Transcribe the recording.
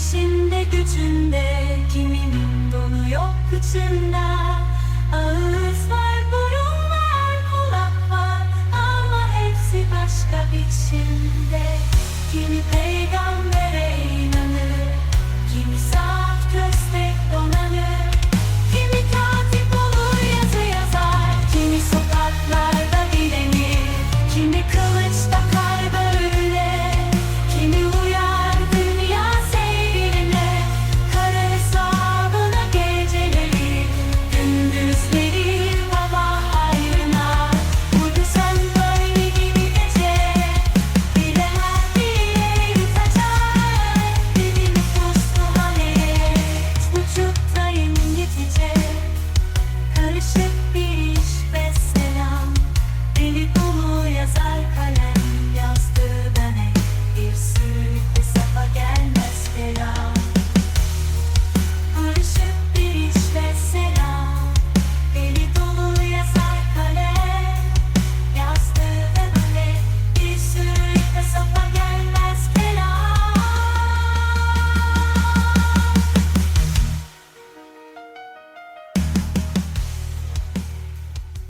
işinde gücünde Kiminin donu yok kıçında? Ağız var, burun var, kulak var Ama hepsi başka biçimde Kimi pey